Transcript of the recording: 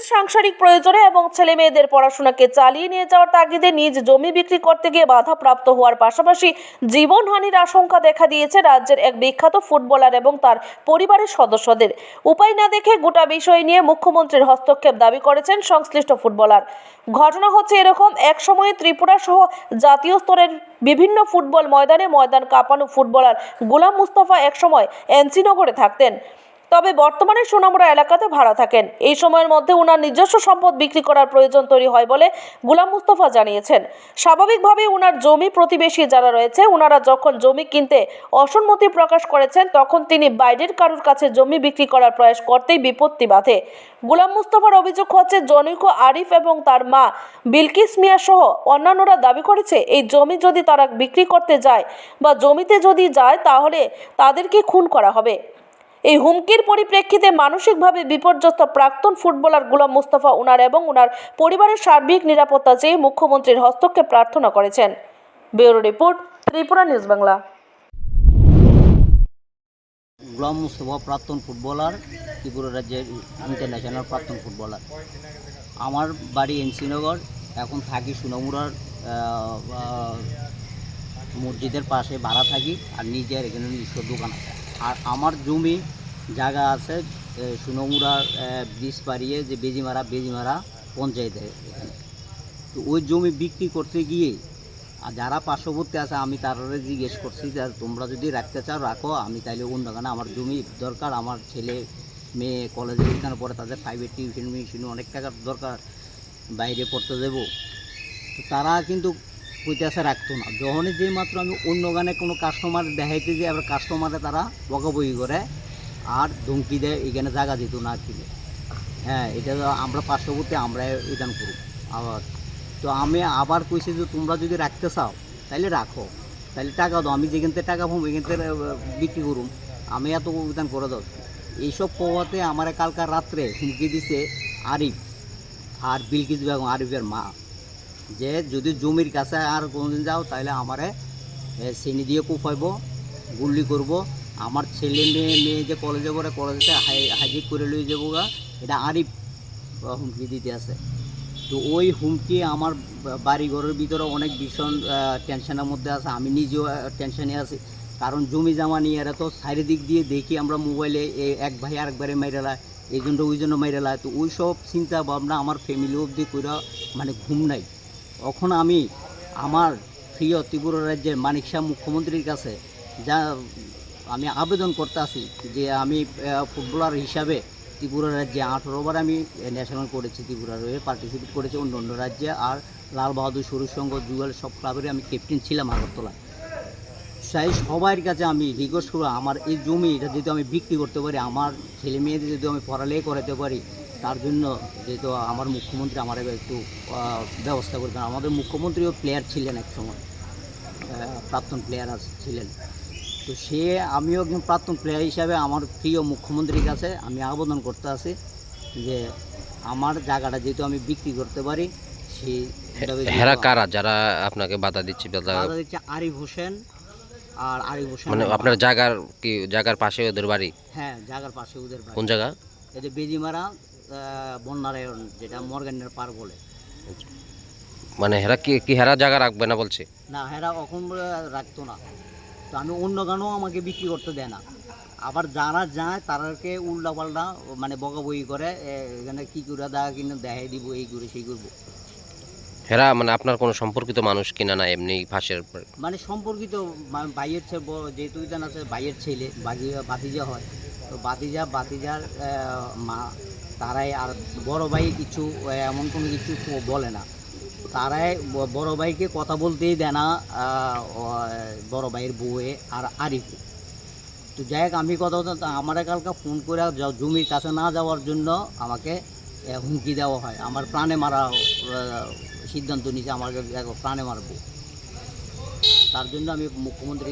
নিজের সাংসারিক প্রয়োজনে এবং ছেলে মেয়েদের পড়াশোনাকে চালিয়ে নিয়ে যাওয়ার তাগিদে নিজ জমি বিক্রি করতে গিয়ে বাধাপ্রাপ্ত হওয়ার পাশাপাশি জীবনহানির আশঙ্কা দেখা দিয়েছে রাজ্যের এক বিখ্যাত ফুটবলার এবং তার পরিবারের সদস্যদের। উপায় না দেখে গোটা বিষয় নিয়ে মুখ্যমন্ত্রীর হস্তক্ষেপ দাবি করেছেন সংশ্লিষ্ট ফুটবলার। ঘটনা হচ্ছে এরকম, এক সময়ে ত্রিপুরা সহ জাতীয় স্তরের বিভিন্ন ফুটবল ময়দানে ময়দান কাঁপানো ফুটবলার গোলাম মুস্তফা একসময় এনসিনগরে থাকতেন। তবে বর্তমানে সোনামুড়া এলাকাতে ভাড়া থাকেন। এই সময়ের মধ্যে ওনার নিজস্ব সম্পদ বিক্রি করার প্রয়োজন তৈরি হয় বলে গুলাম মুস্তফা জানিয়েছেন। স্বাভাবিকভাবেই ওনার জমি প্রতিবেশী যারা রয়েছে ওনারা যখন জমি কিনতে অসম্মতি প্রকাশ করেছেন, তখন তিনি বাইরের কারোর কাছে জমি বিক্রি করার প্রয়াস করতেই বিপত্তি বাধে। গুলাম মুস্তফার অভিযোগ হচ্ছে, জনৈক আরিফ এবং তার মা বিলকিস মিয়া সহ অন্যান্যরা দাবি করেছে, এই জমি যদি তারা বিক্রি করতে যায় বা জমিতে যদি যায়, তাহলে তাদেরকে খুন করা হবে। এই হুমকির পরিপ্রেক্ষিতে মানসিকভাবে বিপর্যস্ত প্রাক্তন ফুটবলার গুলাম মুস্তাফা উনার এবং উনার পরিবারের সার্বিক নিরাপত্তা চেয়ে মুখ্যমন্ত্রীর হস্তক্ষেপ প্রার্থনা করেছেন। Bureau report Tripura news Bangla. Ghulam Mustafa প্রাক্তন ফুটবলার ত্রিপুরা রাজ্যের ইন্টারন্যাশনাল প্রাক্তন ফুটবলার। আমার বাড়ি এনসিনগর এখন থাকি আহ, মসজিদের পাশে ভাড়া থাকি আর নিজের এখানে নিজস্ব দোকান আছে। আর আমার জমি জায়গা আছে এ, সুনমুড়ার ব্রিজ পাড়িয়ে যে বেজিমারা বেজিমারা পঞ্চায়েতে এখানে। তো ওই জমি বিক্রি করতে গিয়ে আর যারা পার্শ্ববর্তী আছে আমি তারা জিজ্ঞেস করছি যে তোমরা যদি রাখতে চাও রাখো। আমি তাইলে অন্য গানে আমার জমি দরকার। আমার ছেলে মেয়ে কলেজে এখানে পড়ে তাদের প্রাইভেট টিউশন মিউশন অনেক টাকার দরকার। বাইরে পড়তে দেবো। তো তারা কিন্তু কইতেছে, রাখতো না। যখনই যে মাত্র আমি অন্য গানে কোনো কাস্টমার দেখাইতে যে আবার কাস্টমারে তারা বকাবকি করে, আর ধমকি দেয় এখানে জায়গা দিত না কিনে হ্যাঁ এটা আমরা পার্শ্ববর্তী আমরা এখান করুক। আবার তো আমি আবার কইছি যে, তোমরা যদি রাখতে চাও তাহলে রাখো। তাহলে টাকা দাও। আমি যেখান থেকে টাকা পাবো, এখান থেকে বিক্রি করুম। আমি এত উদান করে দাও। এইসব প্রভাতে আমার কালকার রাত্রে হুমকি দিছে আরিফ, আর বিলকিস বেগম, আরিফের মা। যে যদি জমির কাছে আর কোনোদিন যাও, তাহলে আমারে চিনি দিয়ে কুফাইব, গুল্লি করব। আমার ছেলে মেয়ে মেয়ে যে কলেজে পড়ে কলেজে হাজির করে লই যাব গা, এটা আরিফ হুমকি দিতে আছে। তো ওই হুমকি আমার বা- বাড়ি ঘরের ভিতরে অনেক ভীষণ টেনশনের মধ্যে আছে। আমি নিজেও টেনশনে আছি। কারণ জমি জামা নিয়ে এরা তো চারিদিক দিয়ে দেখি আমরা মোবাইলে এক ভাই আরেকবারে মাইরে লায়, এই জন্য, ওই জন্য মাইরে লায়। তো ওই সব চিন্তা ভাবনা আমার ফ্যামিলি অবধি করে মানে ঘুম নাই। তখন আমি আমার প্রিয় ত্রিপুরা রাজ্যের মানিক শাহ মুখ্যমন্ত্রীর কাছে যা আমি আবেদন করতে আছি যে আমি ফুটবলার হিসাবে ত্রিপুরা রাজ্যে আঠেরোবার আমি ন্যাশনাল করেছি ত্রিপুরার হয়ে পার্টিসিপেট করেছি অন্য অন্য রাজ্যে আর লাল বাহাদুর সরুর সংঘ যুগল সব ক্লাবেরই আমি ক্যাপ্টেন ছিলাম আগরতলা তাই সবার কাছে আমি রিকোয়েস্ট করব, আমার এই জমি এটা যদি আমি বিক্রি করতে পারি, আমার ছেলে মেয়েদের যদি আমি পড়ালেখা করাতে পারি তার জন্য যেহেতু আমার মুখ্যমন্ত্রী আমার একটু ব্যবস্থা করবেন আমাদের মুখ্যমন্ত্রীও প্লেয়ার ছিলেন এক সময় প্রাক্তন প্লেয়ার ছিলেন। তো সে আমিও একজন প্রাক্তন প্লেয়ার হিসাবে আমার প্রিয় মুখ্যমন্ত্রীর কাছে আমি আবেদন করতে আছি যে আমার জায়গাটা যেহেতু আমি বিক্রি করতে পারি সেই হেরা কারা? যারা আপনাকে বাধা দিচ্ছে বাধা দিচ্ছে আরিফ হোসেন আর আরিফ হোসেন মানে আপনার জায়গার কি জায়গার পাশে ওদের বাড়ি? হ্যাঁ জায়গার পাশে ওদের বাড়ি। কোন জায়গা? এই যে বেজিমারা বন্যারায়ণ যেটা মর্গানের পার বলে। মানে হেরা কি কি হেরা জায়গা রাখবে না বলছে? না হেরা এখন রাখতো না। তো আমি অন্য গানও আমাকে বিক্রি করতে দেয় না। আবার যারা যায় তাদেরকে উল্টা পাল্টা মানে বকাবকি করে এখানে কি করে দা কিনে দেখাই দিব এই করে সেই করব। হেরা মানে আপনার কোনো সম্পর্কিত মানুষ কিনা না এমনি ফাঁসের মানে সম্পর্কিত ভাইয়ের যেহেতু ইদান আছে, ভাইয়ের ছেলে বাগি- বাতিজা হয়। তো বাতিজা বাতিজার মা, তারাই আর বড় ভাই কিছু এমন কোনো কিছু বলে না। তারাই বড় ভাইকে কথা বলতেই দেয় না বড় ভাইয়ের বউয়ে আর আরিফে তো যাই হোক, আমি কথা বলতে আমার কালকে ফোন করে জমির কাছে না যাওয়ার জন্য আমাকে হুমকি দেওয়া হয়। আমার প্রাণে মারা সিদ্ধান্ত নিয়েছে, আমাকে প্রাণে মারবো। তার জন্য আমি মুখ্যমন্ত্রী